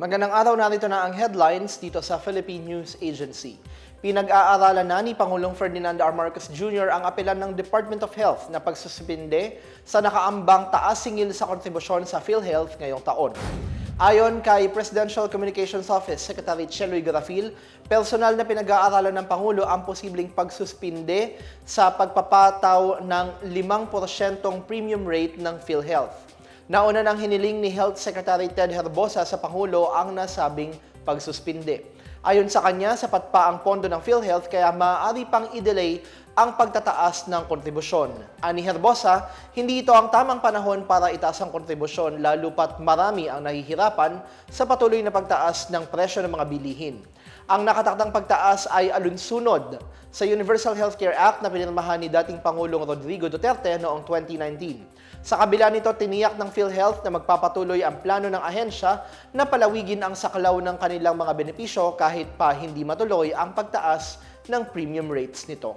Magandang araw narito na ang headlines dito sa Philippine News Agency. Pinag-aaralan na ni Pangulong Ferdinand R. Marcos Jr. ang apelan ng Department of Health na pagsuspinde sa nakaambang taas singil sa kontribusyon sa PhilHealth ngayong taon. Ayon kay Presidential Communications Office Secretary Cheloy Garafil, personal na pinag-aaralan ng Pangulo ang posibleng pagsuspinde sa pagpapataw ng 5% premium rate ng PhilHealth. Nauna nang hiniling ni Health Secretary Ted Herbosa sa Pangulo ang nasabing pagsuspinde. Ayon sa kanya, sapat pa ang pondo ng PhilHealth kaya maaari pang i-delay ang pagtataas ng kontribusyon. Ani Herbosa, hindi ito ang tamang panahon para itaas ang kontribusyon lalo pat marami ang nahihirapan sa patuloy na pagtaas ng presyo ng mga bilihin. Ang nakatakdang pagtaas ay alunsunod sa Universal Healthcare Act na pinirmahan ni dating Pangulong Rodrigo Duterte noong 2019. Sa kabila nito, tiniyak ng PhilHealth na magpapatuloy ang plano ng ahensya na palawigin ang saklaw ng kanilang mga benepisyo kahit pa hindi matuloy ang pagtaas ng premium rates nito.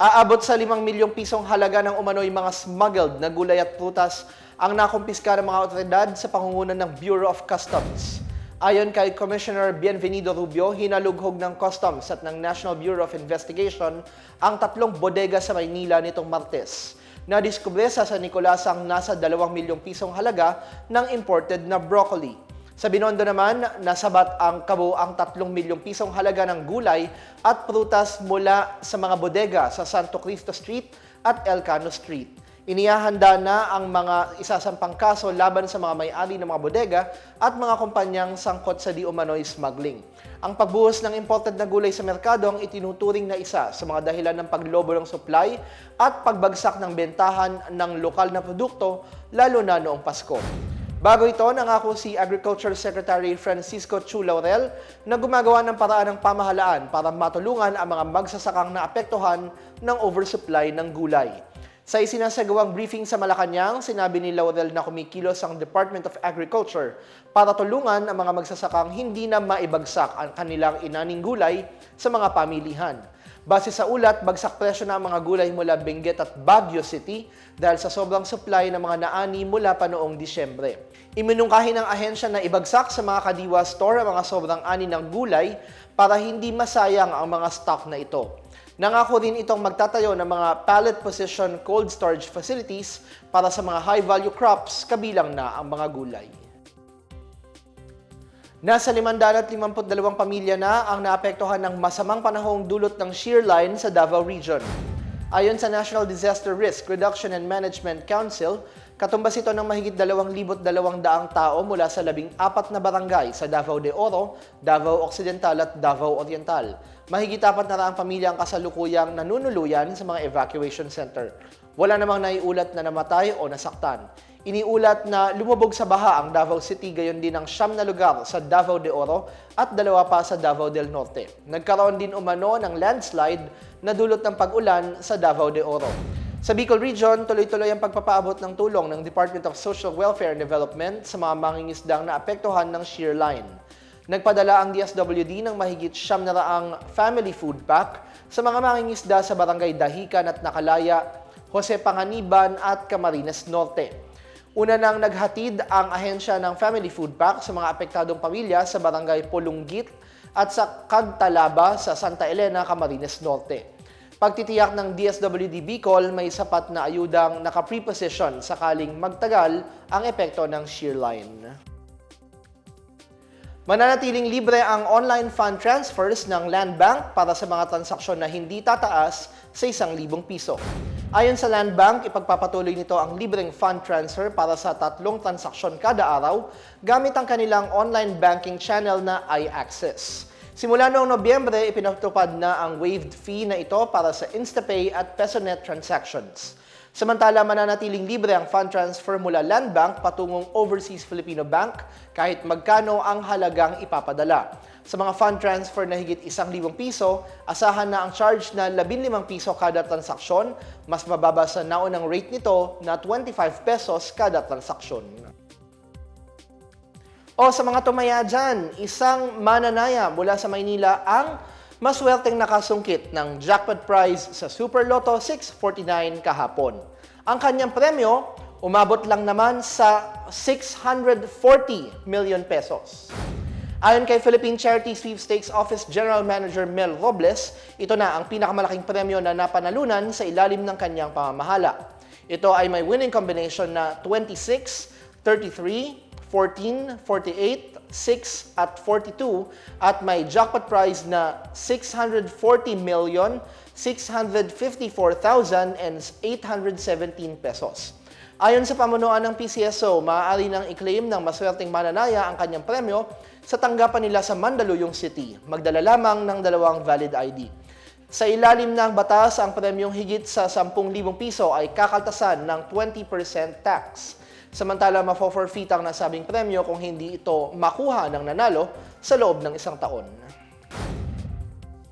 Aabot sa 5 milyong pisong halaga ng umano'y mga smuggled na gulay at prutas ang nakumpiska ng mga otoridad sa pangungunan ng Bureau of Customs. Ayon kay Commissioner Bienvenido Rubio, hinalughog ng Customs at ng National Bureau of Investigation ang tatlong bodega sa Maynila nitong Martes. Nadiskubre sa San Nicolas ang nasa 2 milyong pisong halaga ng imported na broccoli. Sa Binondo naman, nasabat ang kabo ang 3 milyong pisong halaga ng gulay at prutas mula sa mga bodega sa Santo Cristo Street at Elcano Street. Inihahanda na ang mga isasampang kaso laban sa mga may-ari ng mga bodega at mga kumpanyang sangkot sa di umano'y smuggling. Ang pagbuhos ng imported na gulay sa merkado ang itinuturing na isa sa mga dahilan ng paglobo ng supply at pagbagsak ng bentahan ng lokal na produkto lalo na noong Pasko. Bago ito, nangako si Agriculture Secretary Francisco Chu Laurel na gumagawa ng paraan ng pamahalaan para matulungan ang mga magsasakang naapektuhan ng oversupply ng gulay. Sa isinasagawang briefing sa Malacanang, sinabi ni Laurel na kumikilos ang Department of Agriculture para tulungan ang mga magsasakang hindi na maibagsak ang kanilang inaning gulay sa mga pamilihan. Base sa ulat, bagsak presyo na ang mga gulay mula Benguet at Baguio City dahil sa sobrang supply ng mga naani mula pa noong Disyembre. Iminungkahi ng ahensya na ibagsak sa mga kadiwa store ang mga sobrang ani ng gulay para hindi masayang ang mga stock na ito. Nangako din itong magtatayo ng mga pallet position cold storage facilities para sa mga high-value crops kabilang na ang mga gulay. Nasa 552 pamilya na ang naapektuhan ng masamang panahong dulot ng shear line sa Davao Region. Ayon sa National Disaster Risk Reduction and Management Council, katumbas ito ng mahigit 2,200 tao mula sa labing apat na barangay sa Davao de Oro, Davao Occidental at Davao Oriental. Mahigit apat na raang pamilya ang kasalukuyang nanunuluyan sa mga evacuation center. Wala namang naiulat na namatay o nasaktan. Iniulat na lumubog sa baha ang Davao City gayon din ang siyam na lugar sa Davao de Oro at dalawa pa sa Davao del Norte. Nagkaroon din umano ng landslide na dulot ng pag-ulan sa Davao de Oro. Sa Bicol Region, tuloy-tuloy ang pagpapaabot ng tulong ng Department of Social Welfare and Development sa mga mangingisdang naapektuhan ng shear line. Nagpadala ang DSWD ng mahigit siyam na raang family food pack sa mga mangingisda sa barangay Dahican at Nakalaya, Jose Panganiban at Camarines Norte. Una nang naghatid ang ahensya ng Family Food Pack sa mga apektadong pamilya sa barangay Polunggit at sa Cagtalaba sa Santa Elena, Camarines Norte. Pagtitiyak ng DSWD Bicol, may sapat na ayudang naka-preposition sakaling magtagal ang epekto ng shear line. Mananatiling libre ang online fund transfers ng Land Bank para sa mga transaksyon na hindi tataas sa isang libong piso. Ayon sa Land Bank, ipagpapatuloy nito ang libreng fund transfer para sa tatlong transaksyon kada araw gamit ang kanilang online banking channel na iAccess. Simula noong Nobyembre, ipinatupad na ang waived fee na ito para sa InstaPay at PesoNet transactions. Samantala, mananatiling libre ang fund transfer mula Land Bank patungong Overseas Filipino Bank kahit magkano ang halagang ipapadala. Sa mga fund transfer na higit isang libong piso, asahan na ang charge na 15 piso kada transaksyon, mas mababa sa naunang rate nito na 25 pesos kada transaksyon. O sa mga tumaya dyan, isang mananaya mula sa Maynila ang maswerteng nakasungkit ng jackpot prize sa Super Lotto 649 kahapon. Ang kanyang premyo, umabot lang naman sa 640 million pesos. Ayon kay Philippine Charity Sweepstakes Office General Manager Mel Robles, ito na ang pinakamalaking premyo na napanalunan sa ilalim ng kanyang pamamahala. Ito ay may winning combination na 26, 33, 14, 48, 6 at 42 at may jackpot prize na 640 million 654,000 and 817 pesos. Ayon sa pamunuan ng PCSO, maaari nang i-claim ng maswerteng mananaya ang kanyang premyo sa tanggapan nila sa Mandaluyong City. Magdala lamang ng dalawang valid ID. Sa ilalim ng batas, ang premyong higit sa 10,000 piso ay kakaltasan ng 20% tax. Samantala, mafo-forfeit ang nasabing premyo kung hindi ito makuha ng nanalo sa loob ng isang taon.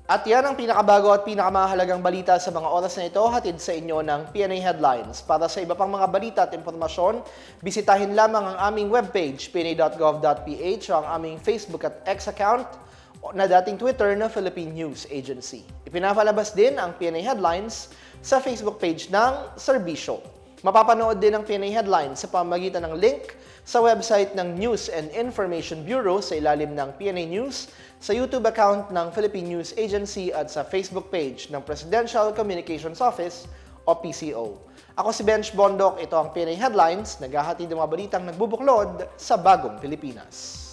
At yan ang pinakabago at pinakamahalagang balita sa mga oras na ito, hatid sa inyo ng PNA Headlines. Para sa iba pang mga balita at impormasyon, bisitahin lamang ang aming webpage, pna.gov.ph, o ang aming Facebook at X account na dating Twitter na Philippine News Agency. Ipinapalabas din ang PNA Headlines sa Facebook page ng Serbisyo. Mapapanood din ang PNA Headlines sa pamamagitan ng link sa website ng News and Information Bureau sa ilalim ng PNA News, sa YouTube account ng Philippine News Agency at sa Facebook page ng Presidential Communications Office o PCO. Ako si Bench Bondok, ito ang PNA Headlines, naghahatid ng mga balitang nagbubuklod sa bagong Pilipinas.